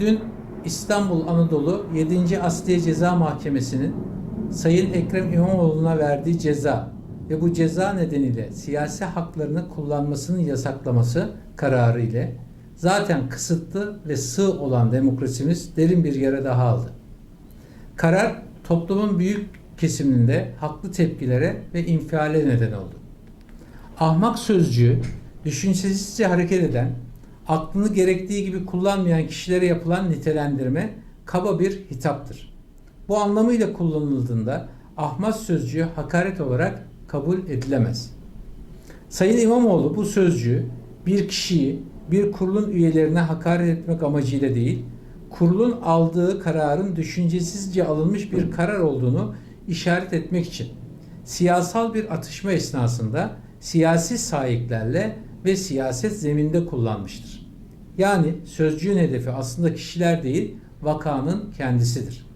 Dün İstanbul Anadolu 7. Asliye Ceza Mahkemesi'nin Sayın Ekrem İmamoğlu'na verdiği ceza ve bu ceza nedeniyle siyasi haklarını kullanmasının yasaklaması kararı ile zaten kısıtlı ve sığ olan demokrasimiz derin bir yere daha aldı. Karar toplumun büyük kesiminde haklı tepkilere ve infiale neden oldu. Ahmak sözcüğü düşüncesizce hareket eden, aklını gerektiği gibi kullanmayan kişilere yapılan nitelendirme kaba bir hitaptır. Bu anlamıyla kullanıldığında ahmak sözcüğü hakaret olarak kabul edilemez. Sayın İmamoğlu bu sözcüğü bir kişiyi bir kurulun üyelerine hakaret etmek amacıyla değil, kurulun aldığı kararın düşüncesizce alınmış bir karar olduğunu işaret etmek için siyasal bir atışma esnasında siyasi sahiplerle ve siyaset zeminde kullanmıştır. Yani sözcüğün hedefi aslında kişiler değil, vakanın kendisidir.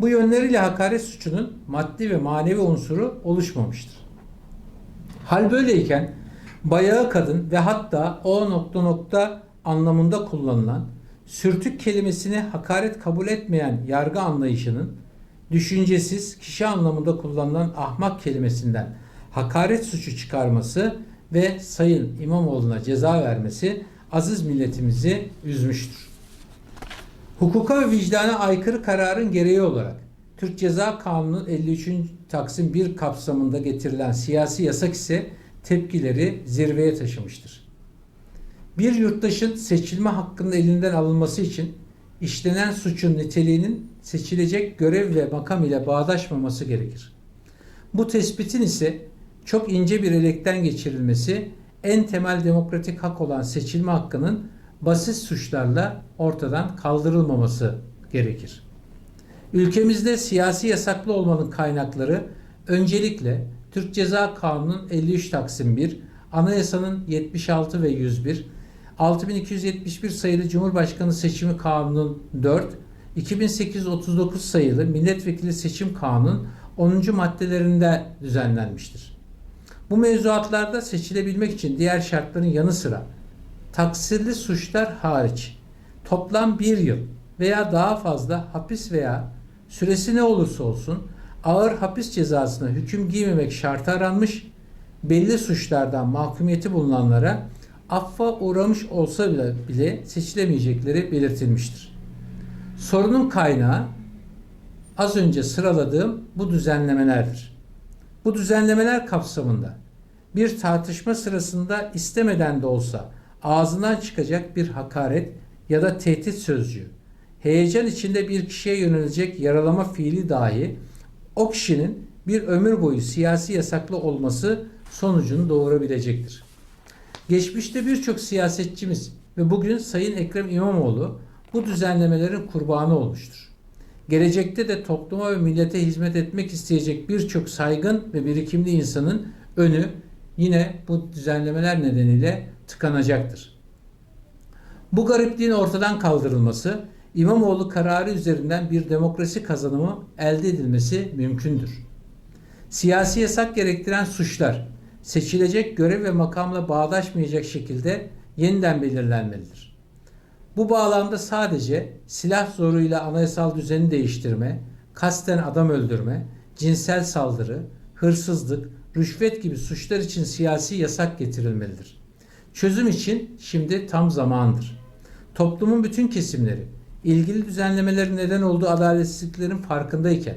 Bu yönleriyle hakaret suçunun maddi ve manevi unsuru oluşmamıştır. Hal böyleyken bayağı kadın ve hatta o nokta nokta anlamında kullanılan sürtük kelimesini hakaret kabul etmeyen yargı anlayışının düşüncesiz kişi anlamında kullanılan ahmak kelimesinden hakaret suçu çıkarması ve Sayın İmamoğlu'na ceza vermesi aziz milletimizi üzmüştür. Hukuka ve vicdana aykırı kararın gereği olarak Türk Ceza Kanunu 53. Taksim 1 kapsamında getirilen siyasi yasak ise tepkileri zirveye taşımıştır. Bir yurttaşın seçilme hakkının elinden alınması için işlenen suçun niteliğinin seçilecek görev ve makam ile bağdaşmaması gerekir. Bu tespitin ise çok ince bir elekten geçirilmesi en temel demokratik hak olan seçilme hakkının basit suçlarla ortadan kaldırılmaması gerekir. Ülkemizde siyasi yasaklı olmanın kaynakları öncelikle Türk Ceza Kanunu'nun 53 Taksim 1, Anayasanın 76 ve 101, 6271 sayılı Cumhurbaşkanı Seçimi Kanunu'nun 4, 2839 sayılı Milletvekili Seçim Kanunu 10. maddelerinde düzenlenmiştir. Bu mevzuatlarda seçilebilmek için diğer şartların yanı sıra taksirli suçlar hariç toplam bir yıl veya daha fazla hapis veya süresi ne olursa olsun ağır hapis cezasına hüküm giymemek şartı aranmış, belli suçlardan mahkumiyeti bulunanlara affa uğramış olsa bile, bile seçilemeyecekleri belirtilmiştir. Sorunun kaynağı az önce sıraladığım bu düzenlemelerdir. Bu düzenlemeler kapsamında bir tartışma sırasında istemeden de olsa ağzından çıkacak bir hakaret ya da tehdit sözcüğü, heyecan içinde bir kişiye yönelecek yaralama fiili dahi o kişinin bir ömür boyu siyasi yasaklı olması sonucunu doğurabilecektir. Geçmişte birçok siyasetçimiz ve bugün Sayın Ekrem İmamoğlu bu düzenlemelerin kurbanı olmuştur. Gelecekte de topluma ve millete hizmet etmek isteyecek birçok saygın ve birikimli insanın önü yine bu düzenlemeler nedeniyle tıkanacaktır. Bu garipliğin ortadan kaldırılması, İmamoğlu kararı üzerinden bir demokrasi kazanımı elde edilmesi mümkündür. Siyasi yasak gerektiren suçlar, seçilecek görev ve makamla bağdaşmayacak şekilde yeniden belirlenmelidir. Bu bağlamda sadece silah zoruyla anayasal düzeni değiştirme, kasten adam öldürme, cinsel saldırı, hırsızlık, rüşvet gibi suçlar için siyasi yasak getirilmelidir. Çözüm için şimdi tam zamandır. Toplumun bütün kesimleri ilgili düzenlemelerin neden olduğu adaletsizliklerin farkındayken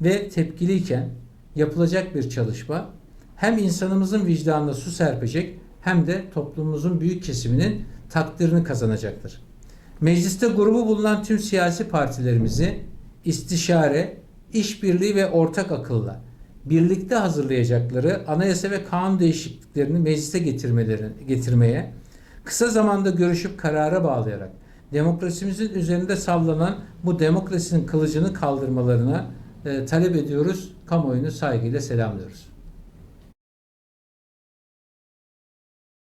ve tepkiliyken yapılacak bir çalışma hem insanımızın vicdanına su serpecek hem de toplumumuzun büyük kesiminin takdirini kazanacaktır. Mecliste grubu bulunan tüm siyasi partilerimizi istişare, işbirliği ve ortak akılla birlikte hazırlayacakları anayasa ve kanun değişikliklerini meclise getirmeleri, getirmeye, kısa zamanda görüşüp karara bağlayarak demokrasimizin üzerinde sallanan bu demokrasinin kılıcını kaldırmalarına e, talep ediyoruz. Kamuoyunu saygıyla selamlıyoruz.